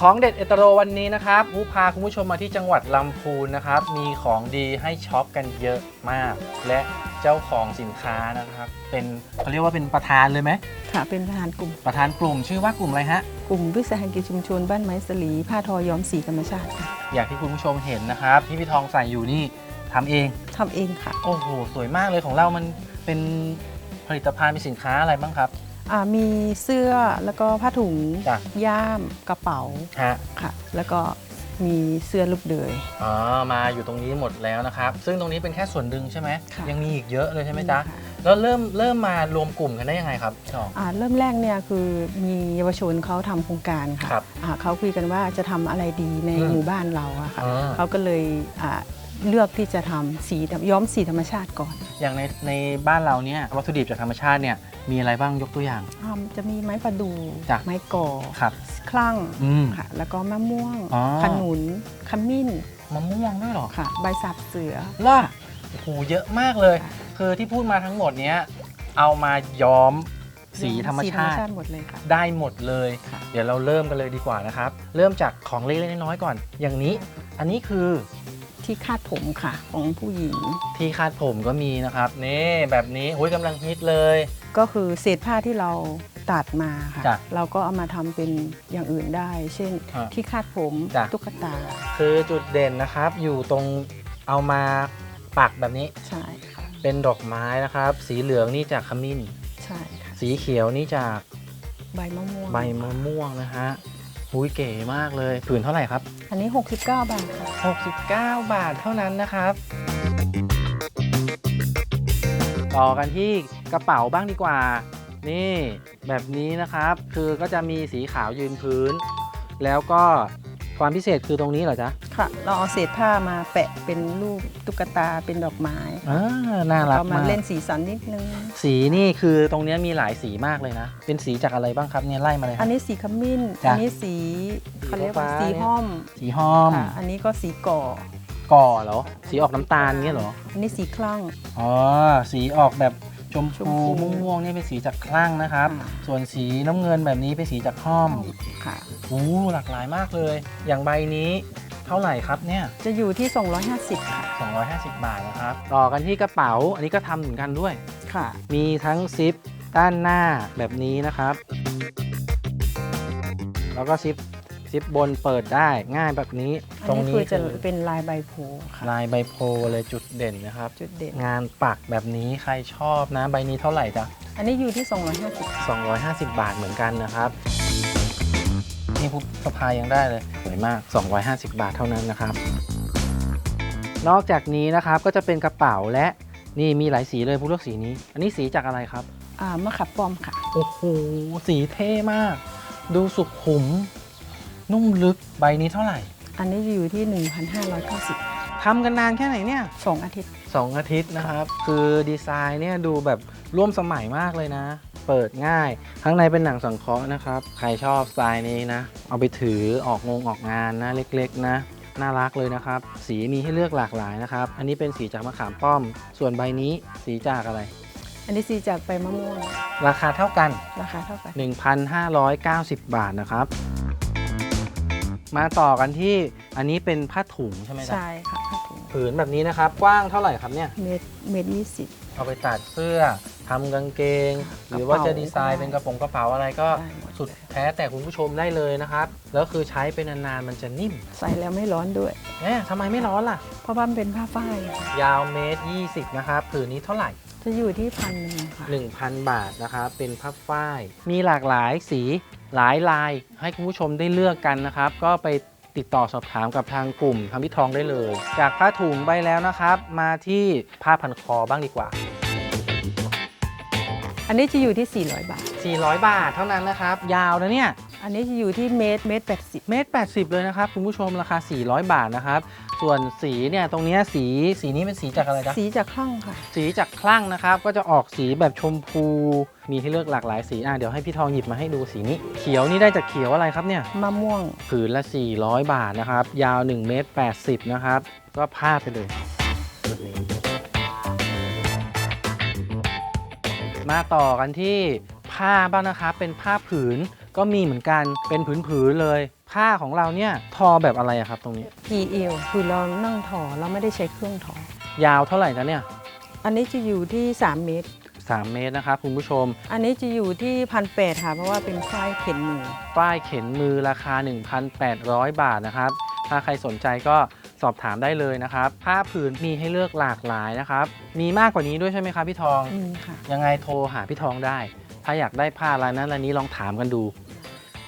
ของเด็ดเอตโรวันนี้นะครับผู้พาคุณผู้ชมมาที่จังหวัดลำพูนนะครับ มีของดีให้ช็อปกันเยอะมาก และเจ้าของสินค้านะครับ เป็นเขาเรียกว่าเป็นประธานเลยไหมค่ะเป็นประธานกลุ่ม ประธานกลุ่มชื่อว่ากลุ่มอะไรฮะ กลุ่มวิสาหกิจชุมชนบ้านไม้สลีผ้าทอย้อมสีธรรมชาติค่ะอย่างที่คุณผู้ชมเห็นนะครับที่พี่ทองใส่อยู่นี่ทำเองทำเองค่ะ โอ้โห สวยมากเลยของเรามันเป็นผลิตภัณฑ์มีสินค้าอะไรบ้างครับ อ่ามีเสื้อแล้วก็ผ้าถุงจ้ะ ย่ามกระเป๋าฮะค่ะ แล้วก็มีเสื้อลูกเดย อ๋อมาอยู่ตรงนี้หมดแล้วนะครับ ซึ่งตรงนี้เป็นแค่ส่วนหนึ่งใช่ไหมค่ะ ยังมีอีกเยอะเลยใช่ไหมจ๊ะค่ะแล้วเริ่มเริ่มมารวมกลุ่มกันได้ยังไงครับพี่ทอง อ่าเริ่มแรกเนี่ยคือมีเยาวชนเขาทำโครงการค่ะครับอ่าเขาคุยกันว่าจะทำอะไรดีในอืมหมู่บ้านเราอะค่ะอ่า เขาก็เลยอ่า เลือกที่จะทำสีย้อมสีธรรมชาติก่อนอย่างในในบ้านเราเนี่ยวัตถุดิบจากธรรมชาติเนี่ยมีอะไรบ้างยกตัวอย่าง อ่าจะมีไม้ประดู่จ้ะ ไม้ก่อครับ คลั่งอืม ค่ะแล้วก็มะม่วงอ๋อ ขนุนขมิ้นมะม่วงด้วยเหรอ ค่ะ ใบสับเสือ ล่ะโอ้โหเยอะมากเลย ค่ะ คือที่พูดมาทั้งหมดเนี้ยเอามาย้อมสีธรรมสีธรรชามติ ชาติหมดเลยค่ะ ได้หมดเลย ค่ะ เดี๋ยวเราเริ่มกันเลยดีกว่านะครับ เริ่มจากของเล็กๆน้อยๆก่อน อย่างนี้ อันนี้คือ ที่คาดผมค่ะ ของผู้หญิง ที่คาดผมก็มีนะครับ นี่แบบนี้โอ้ยกำลังฮิตเลย ก็คือเศษผ้าที่เราตัดมาค่ะ จ้ะเราก็เอามาทำเป็นอย่างอื่นได้ เช่น ฮะที่คาดผมจ้ะ ตุ๊กตาคือจุดเด่นนะครับ อยู่ตรงเอามาปักแบบนี้ใช่ค่ะเป็นดอกไม้นะครับ สีเหลืองนี่จากขมิ้น ใช่ค่ะ สีเขียวนี่จากใบมะม่วง ใบมะม่วงนะฮะ หุยเก๋มากเลยผืนเท่าไหร่ครับ อันนี้ 69 บาทค่ะ69 บาทเท่านั้นนะครับ ต่อกันที่กระเป๋าบ้างดีกว่า นี่แบบนี้นะครับ คือก็จะมีสีขาวยืนพื้น แล้วก็ ความพิเศษคือตรงนี้เหรอจ๊ะค่ะ เราเอาเศษผ้ามาแปะเป็นรูปตุ๊กตาเป็นดอกไม้อ่าน่ารักเรามามากเล่นสีสันนิดนึง สีนี่คือตรงเนี้ยมีหลายสีมากเลยนะ เป็นสีจากอะไรบ้างครับเนี่ยไล่มาเลยคอัรับนนี้สีขมิ้น จ้ะอันนี้สีเขาเรียกว่าฟ้าๆ สีห้อมสีห้อมค่ะอันนี้ก็สีก่อ ก่อเหรอ สีออกน้ำตาลเงี้ยเหรอ อันนี้สีคลั่ง อ๋อ สีออกแบบ ชมชพูมพูม่วงๆนี่เป็นสีจากคลั่งนะครับอ่าส่วนสีน้ำเงินแบบนี้เป็นสีจากห้อมค่ะ โอ้หลากหลายมากเลย อย่างใบนี้เท่าไหร่ครับเนี่ย จะอยู่ที่ 250 ค่ะ 250 บาทนะครับ ต่อกันที่กระเป๋า อันนี้ก็ทำเหมือนกันด้วย ค่ะ มีทั้งซิปด้านหน้าแบบนี้นะครับ แล้วก็ซิป ซิปบนเปิดได้ง่ายแบบนี้อันตรงนี้นี้คือจะคือเป็นลายใบโพค่ะ ลายใบโพลเลยจุดเด่นนะครับ จุดเด่น งานปักแบบนี้ใครชอบนะ ใบนี้เท่าไหร่จ๊ะ อันนี้อยู่ที่ 250 250 บาทเหมือนกันนะครับ นี่พุสะพายยังได้เลยสวยมาก 250 บาทเท่านั้นนะครับ นอกจากนี้นะครับก็จะเป็นกระเป๋าและนี่มีหลายสีเลยผู้เลือกสีนี้ อันนี้สีจากอะไรครับ อ่ามะขับป้อมค่ะ โอ้โหสีเท่มาก ดูสุขุม นุ่มลึกใบนี้เท่าไหร่ อันนี้จะอยู่ที่ 1,590 ทำกันนานแค่ไหนเนี่ยสองอาทิตย์สองอาทิตย์นะครับ คือดีไซน์เนี่ยดูแบบร่วมสมัยมากเลยนะ เปิดง่าย ข้างในเป็นหนังสังเคราะห์นะครับ ใครชอบสไตล์นี้นะ เอาไปถือออกงงออกงานนะ เล็กๆนะ น่ารักเลยนะครับ สีมีให้เลือกหลากหลายนะครับ อันนี้เป็นสีจากมะขามป้อม ส่วนใบนี้สีจากอะไร อันนี้สีจากใบมะม่วง ราคาเท่ากัน ราคาเท่ากัน 1,590 บาทนะครับ มาต่อกันที่อันนี้เป็นผ้าถุงใช่ไหมจ๊ะใช่ค่ะผ้าถุงผืนแบบนี้นะครับ กว้างเท่าไหร่ครับเนี่ย เมตรเมตรยี่สิบ เอาไปตัดเสื้อทำกางเกง หรือว่าจะดีไซน์เป็นกระโปรงกระเป๋าอะไรก็ได้หมด สุดแท้แต่คุณผู้ชมได้เลยนะครับแล้วคือใช้ไปนานๆมันจะนิ่มใส่แล้วไม่ร้อนด้วย เอ๊ะทำไมไม่ร้อนล่ะ เพราะว่ามันเป็นผ้าฝ้ายยาวเมตร 20 นะครับ ผืนนี้เท่าไหร่ จะอยู่ที่พันหนึ่งค่ะ 1,000 บาทนะครับ เป็นผ้าฝ้าย มีหลากหลายสี หลายลายให้คุณผู้ชมได้เลือกกันนะครับ ก็ไปติดต่อสอบถามกับทางกลุ่มทำพิทองได้เลย จากผ้าถุงไปแล้วนะครับ มาที่ผ้าพันคอบ้างดีกว่า อันนี้จะอยู่ที่ 400 บาท 400 บาทเท่านั้นนะครับ ยาวนะเนี่ย อันนี้จะอยู่ที่เมตรเมตรแปดสิบเมตร80 เลยนะครับ คุณผู้ชมราคา 400 บาทนะครับ ส่วนสีเนี่ยตรงเนี้ยสีสีนี้เป็นสีจากอะไรจ๊ะสีจากข้างค่ะ สีจากคลั่งนะครับ ก็จะออกสีแบบชมพูมีให้เลือกหลากหลายสีอะเดี๋ยวให้พี่ทองหยิบมาให้ดูสีนี้ เขียวนี่ได้จากเขียวอะไรครับเนี่ย มะม่วง ผืนละ 400 บาทนะครับ ยาว1เมตร80 นะครับ ก็พาดไปเลยแบบนี้มาต่อกันที่ผ้าบ้างนะครับ เป็นผ้าผืน ก็มีเหมือนกันเป็นผืนๆเลยผ้าผ้าของเราเนี่ยทอแบบอะไรอะครับตรงนี้ พีเอลคือเรานั่งถอเราไม่ได้ใช้เครื่องถอ ยาวเท่าไหร่จ๊ะเนี่ย อันนี้จะอยู่ที่ 3 เมตร 3 เมตรนะครับคุณผู้ชม อันนี้จะอยู่ที่พันแปดค่ะ เพราะว่าเป็นฝ้ายเข็นมือป้ายเข็นมือราคา 1,800 บาทนะครับ ถ้าใครสนใจก็สอบถามได้เลยนะครับ ผ้าผืนมีให้เลือกหลากหลายนะครับ มีมากกว่านี้ด้วยใช่ไหมครับพี่ทองอืมค่ะ ยังไงโทรหาพี่ทองได้ ถ้าอยากได้ผ้าลายนั้นลายนี้ลองถามกันดู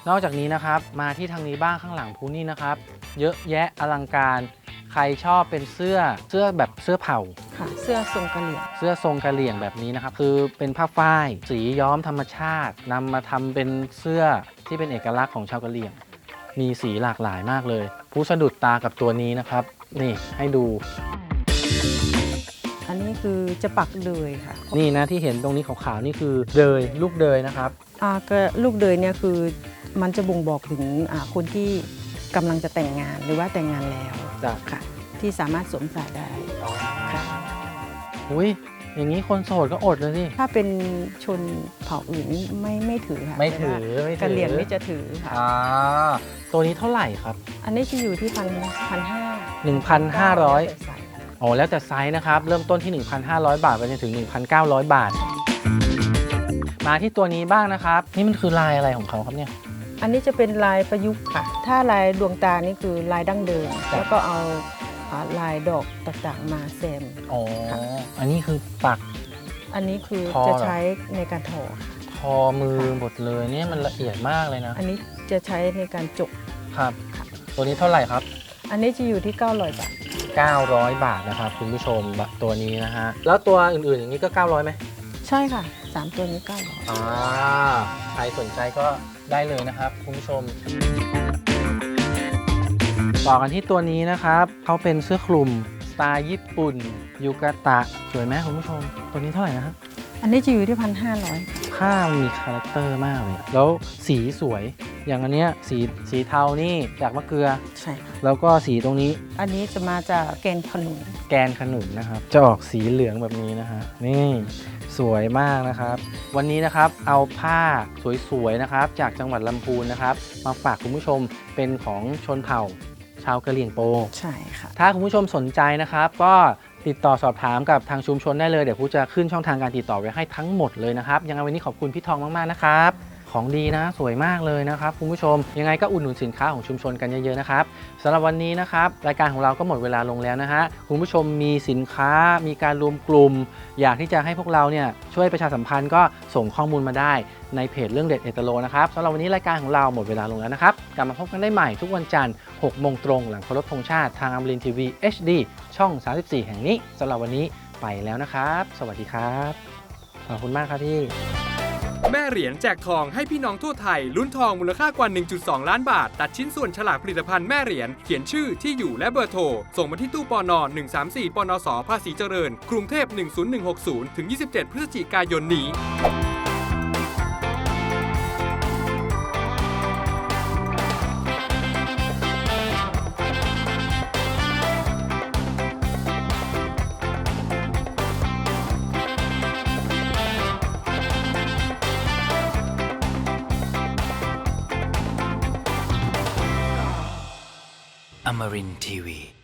นอกจากนี้นะครับมาที่ทางนี้บ้างข้างหลังพูนี่นะครับ เยอะแยะอลังการใครชอบเป็นเสื้อเสื้อแบบเสื้อเผ่า ค่ะ เสื้อทรงกะเหรี่ยง เสื้อทรงกะเหรี่ยงแบบนี้นะครับ คือเป็นผ้าฝ้ายสีย้อมธรรมชาตินำมาทำเป็นเสื้อที่เป็นเอกลักษณ์ของชาวกะเหรี่ยง มีสีหลากหลายมากเลย ผู้สะดุดตากับตัวนี้นะครับ นี่ให้ดู อันนี้คือจะปักเลยค่ะนี่นะที่เห็นตรงนี้ขาวๆนี่คือเดยลูกเดยนะครับอ่าก็ลูกเดยเนี่ยคือ มันจะบ่งบอกถึงอ่าคนที่กำลังจะแต่งงานหรือว่าแต่งงานแล้วจ้ะค่ะที่สามารถสวมใส่ได้ค่ะอุ้ยอย่างนี้คนโสดก็อดเลยสิถ้าเป็นชนเผ่าอื่นนี่ไม่ไม่ถือค่ะไม่ถือแต่ว่าไม่ถือกะเหรี่ยงนี่จะถือค่ะอ่าตัวนี้เท่าไหร่ครับ อันนี้จะอยู่ที่พันพันห้า1,500อ๋อแล้วแต่ไซส์นะครับ เริ่มต้นที่ 1,500 บาทไปจนถึง 1,900 บาท มาที่ตัวนี้บ้างนะครับ นี่มันคือลายอะไรของเขาครับเนี่ย อันนี้จะเป็นลายประยุกต์ค่ะ ถ้าลายดวงตานี่คือลายดั้งเดิมจ้ะแล้วก็เอาอ่าลายดอกต่างๆมาแซมอ๋อค่ะอันนี้คือปัก อันนี้คือทอจะเหรอใช้ในการถอค่ะทอมือหมดเลยเนี่ยมันละเอียดมากเลยนะ อันนี้จะใช้ในการจกครับ ตัวนี้เท่าไหร่ครับ อันนี้จะอยู่ที่ 900 บาท 900 บาทนะครับคุณผู้ชมตัวนี้นะฮะ แล้วตัวอื่นๆอย่างนี้ก็ 900ไหม ใช่ค่ะ 3 ตัวนี้900อ่าใครสนใจก็ได้เลยนะครับคุณผู้ชม ต่อกันที่ตัวนี้นะครับเขาเป็นเสื้อคลุมสไตล์ญี่ปุ่นยูกาตะสวยไหมคุณผู้ชม ตัวนี้เท่าไหร่นะครับอันนี้จะอยู่ที่1,500ผ้ามันมีคาแรคเตอร์มากเลย แล้วสีสวย อย่างอันเนี้ยสีสีเทานี่จากมะเกลือ ใช่ค่ะแล้วก็สีตรงนี้อันนี้จะมาจากแกงขนุนแกนขนุนนะครับ จะออกสีเหลืองแบบนี้นะฮะนี่ สวยมากนะครับ วันนี้นะครับเอาผ้าสวยๆนะครับ จากจังหวัดลำพูนนะครับ มาฝากคุณผู้ชมเป็นของชนเผ่า ชาวกะเหรี่ยงโป ใช่ค่ะ ถ้าคุณผู้ชมสนใจนะครับ ก็ติดต่อสอบถามกับทางชุมชนได้เลย เดี๋ยวผู้จะขึ้นช่องทางการติดต่อไว้ให้ทั้งหมดเลยนะครับ ยังไงวันนี้ขอบคุณพี่ทองมากๆนะครับ ของดีนะ สวยมากเลยนะครับคุณผู้ชม ยังไงก็อุดหนุนสินค้าของชุมชนกันเยอะๆนะครับสำหรับวันนี้นะครับรายการของเราก็หมดเวลาลงแล้วนะฮะคุณผู้ชมมีสินค้ามีการรวมกลุ่ม อยากที่จะให้พวกเราเนี่ยช่วยประชาสัมพันธ์ก็ส่งข้อมูลมาได้ในเพจเรื่องเด็ดเอตโลนะครับสำหรับวันนี้รายการของเราหมดเวลาลงแล้วนะครับกลับมาพบกันได้ใหม่ทุกวันจันทร์6โมงตรงหลังเคารพธงชาติทางอมรินทีวี HD ช่อง 34 แห่งนี้สำหรับวันนี้ไปแล้วนะครับ สวัสดีครับ ขอบคุณมากครับพี่ แม่เหรียญแจกทองให้พี่น้องทั่วไทย ลุ้นทองมูลค่ากว่า 1.2 ล้านบาท ตัดชิ้นส่วนฉลากผลิตภัณฑ์แม่เหรียญเขียนชื่อที่อยู่และเบอร์โทร ส่งมาที่ตู้ปอนอ134 ปนสภาษีเจริญ กรุงเทพ 10160 ถึง 27 พฤศจิกายนนี้ Marin TV.